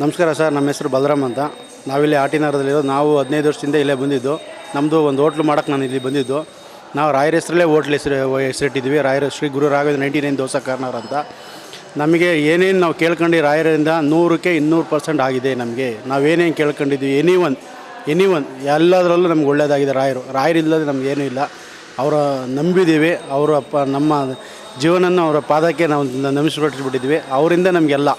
ನಮಸ್ಕಾರ ಸರ್, ನಮ್ಮ ಹೆಸರು ಬಲರಾಮ್ ಅಂತ. ನಾವಿಲ್ಲಿ ಆಟಿನಾರದಲ್ಲಿರೋ ನಾವು ಹದಿನೈದು ವರ್ಷದಿಂದ ಇಲ್ಲೇ ಬಂದಿದ್ದು. ನಮ್ಮದು ಒಂದು ಹೋಟ್ಲು ಮಾಡೋಕ್ಕೆ ನಾನು ಇಲ್ಲಿ ಬಂದಿದ್ದು. ನಾವು ರಾಯರ ಹೆಸರಲ್ಲೇ ಹೋಟ್ಲ್ ಹೆಸರು ಹೆಸರಿಟ್ಟಿದ್ವಿ ರಾಯರ Shri Guru Raghavendra ninety nine dosa corner ಅಂತ. ನಮಗೆ ಏನೇನು ನಾವು ಕೇಳ್ಕೊಂಡು ರಾಯರಿಂದ ನೂರಕ್ಕೆ ಇನ್ನೂರು ಪರ್ಸೆಂಟ್ ಆಗಿದೆ ನಮಗೆ. ನಾವೇನೇನು ಕೇಳ್ಕೊಂಡಿದ್ವಿ ಎನಿ ಒನ್ ಎನಿ ಒನ್ ಎಲ್ಲದರಲ್ಲೂ ನಮ್ಗೆ ಒಳ್ಳೆಯದಾಗಿದೆ ರಾಯರು. ರಾಯರಿಲ್ಲದೆ ನಮಗೇನೂ ಇಲ್ಲ. ಅವರ ನಂಬಿದ್ದೀವಿ. ಅವರ ಪ, ನಮ್ಮ ಜೀವನನ ಅವರ ಪಾದಕ್ಕೆ ನಾವು ನಮಿಸ್ಬಿಟ್ಟಿದ್ವಿ ಅವರಿಂದ ನಮಗೆಲ್ಲ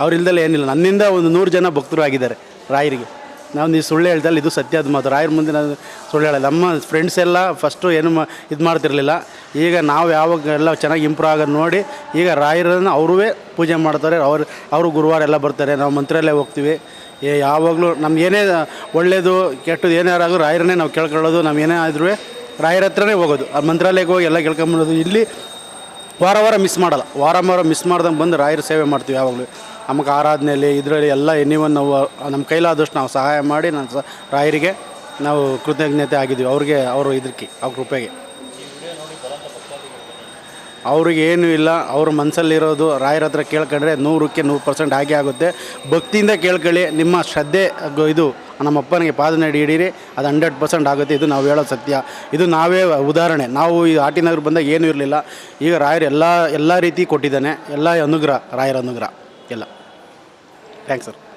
ಅವರಿಲ್ದಲೆ ಏನಿಲ್ಲ. ನನ್ನಿಂದ ಒಂದು ನೂರು ಜನ ಭಕ್ತರು ಆಗಿದ್ದಾರೆ ರಾಯರಿಗೆ. ನಾವು ನೀವು ಸುಳ್ಳು ಹೇಳ್ದಲ್ಲ ಇದು ಸತ್ಯದ ಮಾತು. ರಾಯರ ಮುಂದೆ ನಾನು ಸುಳ್ಳು ಹೇಳಲ್ಲ. ನಮ್ಮ ಫ್ರೆಂಡ್ಸ್ ಎಲ್ಲ ಫಸ್ಟು ಏನು ಮಾ, ಇದು ಮಾಡ್ತಿರಲಿಲ್ಲ. ಈಗ ನಾವು ಯಾವಾಗ ಎಲ್ಲ ಚೆನ್ನಾಗಿ ಇಂಪ್ರೂವ್ ಆಗೋದು ನೋಡಿ, ಈಗ ರಾಯರನ್ನು ಅವರೂ ಪೂಜೆ ಮಾಡ್ತಾರೆ. ಅವರು ಅವರು ಗುರುವಾರ ಎಲ್ಲ ಬರ್ತಾರೆ. ನಾವು ಮಂತ್ರಾಲಯ ಹೋಗ್ತೀವಿ. ಏ, ಯಾವಾಗಲೂ ನಮಗೇನೇ ಒಳ್ಳೆಯದು ಕೆಟ್ಟದ್ದು ಏನಾರಾದ್ರೂ ರಾಯರನ್ನೇ ನಾವು ಕೇಳ್ಕೊಳ್ಳೋದು. ನಾವು ಏನೇ ಆದ್ರೂ ರಾಯರ ಹತ್ರನೇ ಹೋಗೋದು. ಆ ಮಂತ್ರಾಲಯಕ್ಕೆ ಹೋಗಿ ಎಲ್ಲ ಕೇಳ್ಕೊಂಬರೋದು. ಇಲ್ಲಿ ವಾರ ವಾರ ಮಿಸ್ ಮಾಡಲ್ಲ. ವಾರ ವಾರ ಮಿಸ್ ಮಾಡ್ದಂಗೆ ಬಂದು ರಾಯರ ಸೇವೆ ಮಾಡ್ತೀವಿ ಯಾವಾಗಲೂ. ನಮಗೆ ಆರಾಧನೆಯಲ್ಲಿ, ಇದರಲ್ಲಿ ಎಲ್ಲ ಎನಿವನ್ ನಾವು ನಮ್ಮ ಕೈಲಾದಷ್ಟು ನಾವು ಸಹಾಯ ಮಾಡಿ ನಾನು ಸ, ರಾಯರಿಗೆ ನಾವು ಕೃತಜ್ಞತೆ ಆಗಿದ್ದೀವಿ ಅವ್ರಿಗೆ, ಅವರು ಇದಕ್ಕೆ ಅವ್ರ ಕೃಪೆಗೆ. ಅವ್ರಿಗೆ ಏನೂ ಇಲ್ಲ. ಅವ್ರ ಮನಸ್ಸಲ್ಲಿರೋದು ರಾಯರ ಹತ್ರ ಕೇಳ್ಕೊಂಡ್ರೆ ನೂರಕ್ಕೆ ನೂರು ಪರ್ಸೆಂಟ್ ಹಾಗೆ ಆಗುತ್ತೆ. ಭಕ್ತಿಯಿಂದ ಕೇಳ್ಕೊಳ್ಳಿ. ನಿಮ್ಮ ಶ್ರದ್ಧೆ ಇದು ನಮ್ಮ ಅಪ್ಪನಿಗೆ ಪಾದನಡಿ ಹಿಡೀರಿ. ಅದು ಹಂಡ್ರೆಡ್ ಪರ್ಸೆಂಟ್ ಆಗುತ್ತೆ. ಇದು ನಾವು ಹೇಳೋ ಸತ್ಯ. ಇದು ನಾವೇ ಉದಾಹರಣೆ. ನಾವು ಈ ಆಟಿನಗರ ಬಂದಾಗ ಏನೂ ಇರಲಿಲ್ಲ. ಈಗ ರಾಯರು ಎಲ್ಲ ಎಲ್ಲ ರೀತಿ ಕೊಟ್ಟಿದ್ದಾನೆ. ಎಲ್ಲ ಅನುಗ್ರಹ, ರಾಯರ ಅನುಗ್ರಹ. ಎಲ್ಲ. Thanks sir.